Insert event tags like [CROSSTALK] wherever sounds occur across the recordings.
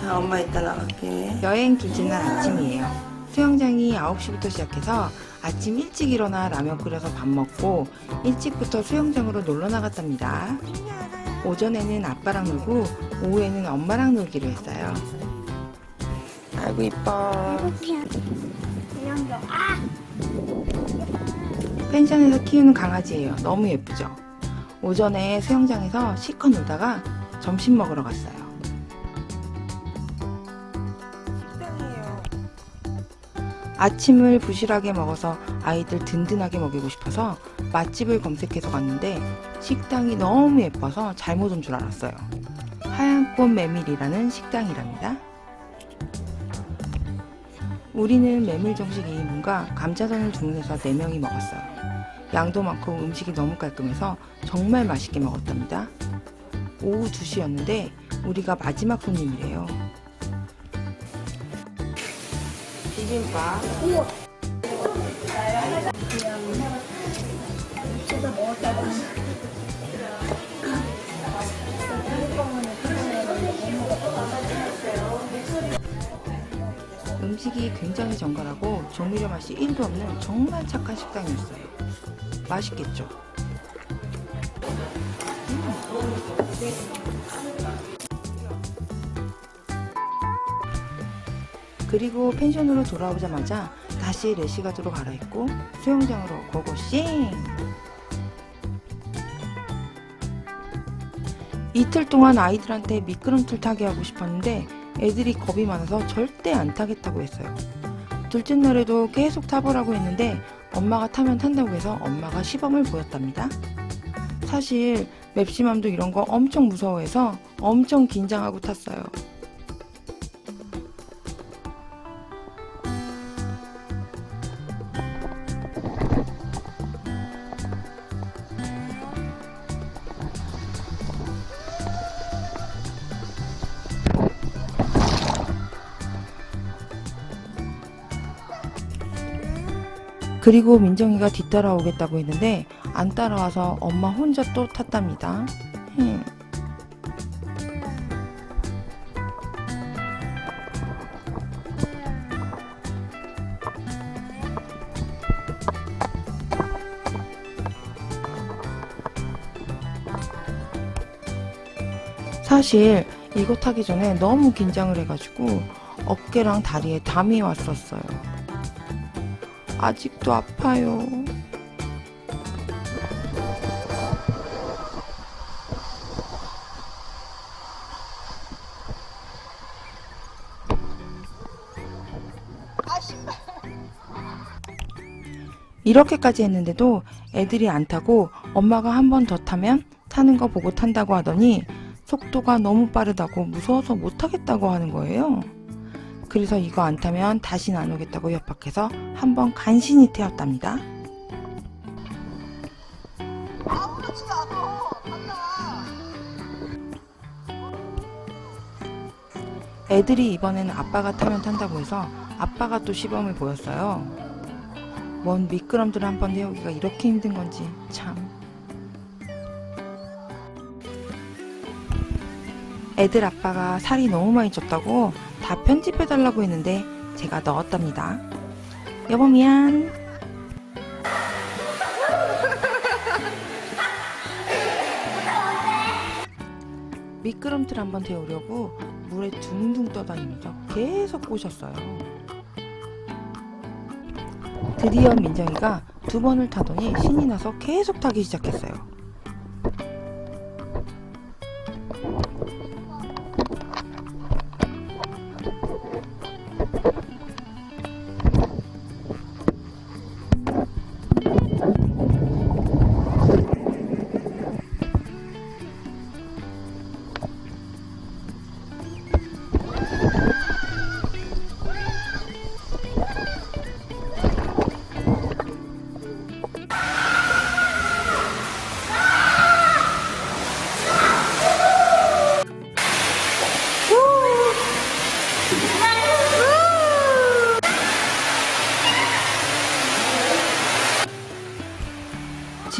자, 엄마 이따 나갈게. 여행 날 아침이에요. 수영장이 9시부터 시작해서 아침 일찍 일어나 라면 끓여서 밥 먹고 일찍부터 수영장으로 놀러 나갔답니다. 오전에는 아빠랑 놀고 오후에는 엄마랑 놀기로 했어요. 아이고, 이뻐. 펜션에서 키우는 강아지예요. 너무 예쁘죠? 오전에 수영장에서 실컷 놀다가 점심 먹으러 갔어요. 식당이에요. 아침을 부실하게 먹어서 아이들 든든하게 먹이고 싶어서 맛집을 검색해서 갔는데 식당이 너무 예뻐서 잘못 온 줄 알았어요. 하얀 꽃 메밀이라는 식당이랍니다. 우리는 메밀 정식 2인분과 감자전을 주문해서 4명이 먹었어요. 양도 많고 음식이 너무 깔끔해서 정말 맛있게 먹었답니다. 오후 2시였는데 우리가 마지막 손님이래요. 비빔밥. 음식이 굉장히 정갈하고 조미료 맛이 1도 없는 정말 착한 식당이었어요. 맛있겠죠? 그리고 펜션으로 돌아오자마자 다시 레시가드로 갈아입고 수영장으로 고고싱! 이틀 동안 아이들한테 미끄럼틀 타게 하고 싶었는데 애들이 겁이 많아서 절대 안 타겠다고 했어요. 둘째 날에도 계속 타보라고 했는데 엄마가 타면 탄다고 해서 엄마가 시범을 보였답니다. 사실 맵시맘도 이런 거 엄청 무서워해서 엄청 긴장하고 탔어요. 그리고 민정이가 뒤따라오겠다고 했는데 안 따라와서 엄마 혼자 또 탔답니다. 흠. 사실 이거 타기 전에 너무 긴장을 해가지고 어깨랑 다리에 담이 왔었어요. 아직도 아파요. 이렇게까지 했는데도 애들이 안 타고 엄마가 한 번 더 타면 타는 거 보고 탄다고 하더니 속도가 너무 빠르다고 무서워서 못 타겠다고 하는 거예요. 그래서 이거 안 타면 다시는 안 오겠다고 협박해서 한번 간신히 태웠답니다. 애들이 이번에는 아빠가 타면 탄다고 해서 아빠가 또 시범을 보였어요. 뭔 미끄럼틀 한번 태우기가 이렇게 힘든 건지 참. 애들 아빠가 살이 너무 많이 쪘다고 다 편집해달라고 했는데 제가 넣었답니다. 여보 미안. 미끄럼틀 한번 태우려고 물에 둥둥 떠다니면서 계속 꼬셨어요. 드디어 민정이가 두 번을 타더니 신이 나서 계속 타기 시작했어요.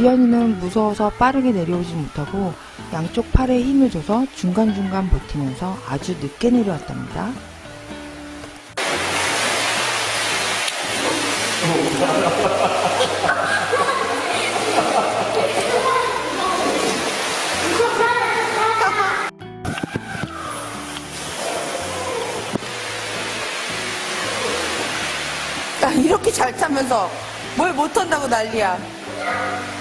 지연이는 무서워서 빠르게 내려오지 못하고 양쪽 팔에 힘을 줘서 중간중간 버티면서 아주 늦게 내려왔답니다. 나 이렇게 잘 타면서 뭘 못한다고 난리야.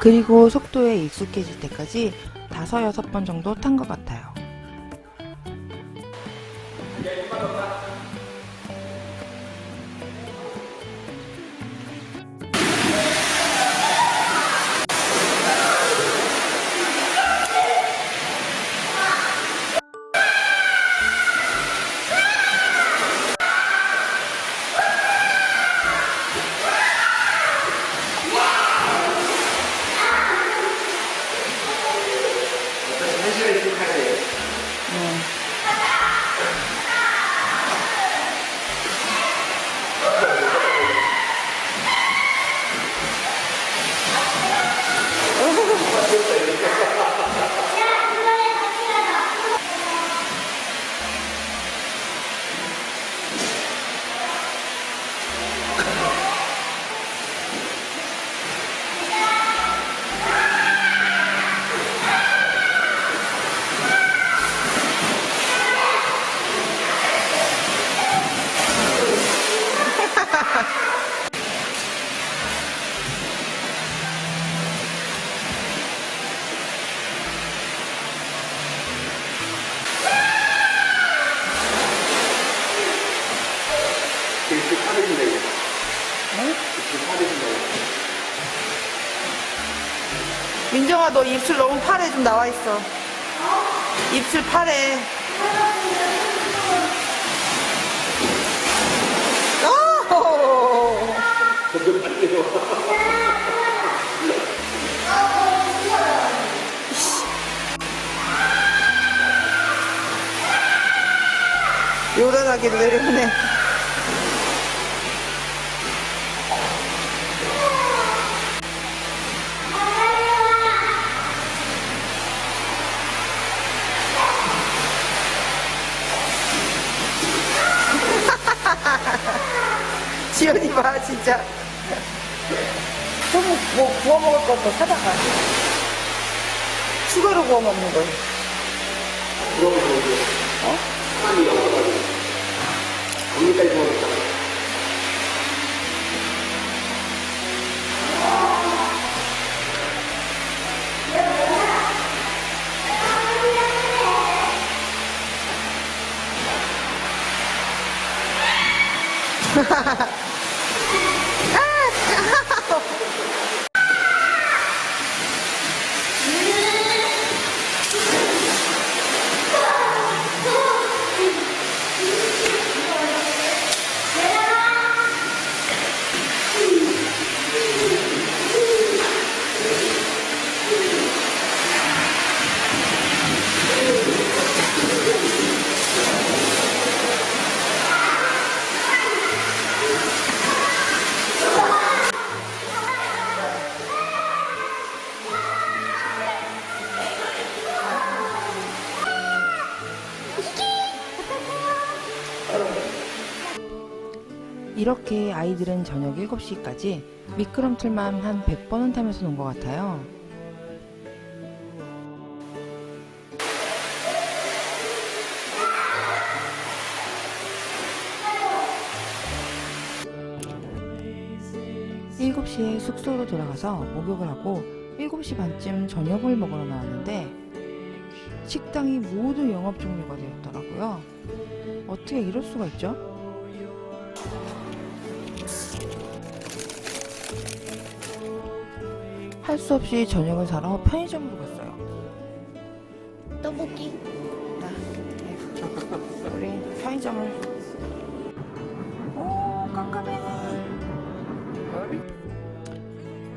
그리고 속도에 익숙해질 때까지 다섯 여섯 번 정도 탄 것 같아요. 민정아, 너 입술 너무 파래 좀 나와 있어. 입술 파래. 오! [LAUGHS] 요란하게 내려오네. 봐, 진짜. 좀, 뭐, 구워 먹을 것도 사다가. 추가로 구워 먹는 거. 이렇게 아이들은 저녁 7시까지 미끄럼틀만 한 100번은 타면서 논 것 같아요. 일곱 시에 숙소로 돌아가서 목욕을 하고 7시 반쯤 저녁을 먹으러 나왔는데 식당이 모두 영업 종료가 되었더라고요. 어떻게 이럴 수가 있죠? 할 수 없이 저녁을 사러 편의점으로 갔어요. 떡볶이. 나 편의점을. 오, 깜깜해.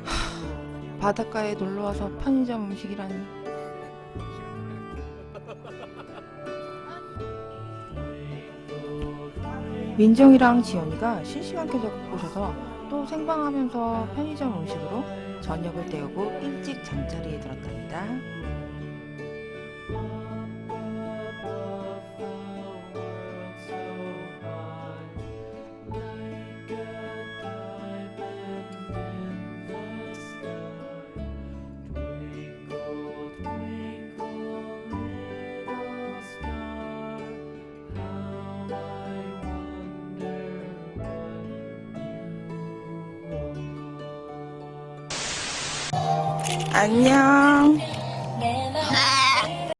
하, 바닷가에 놀러 와서 편의점 음식이라니. 민정이랑 지연이가 실시간 켜져 오셔서 또 생방하면서 편의점 음식으로 저녁을 때우고 일찍 잠자리에 들었답니다. 안녕.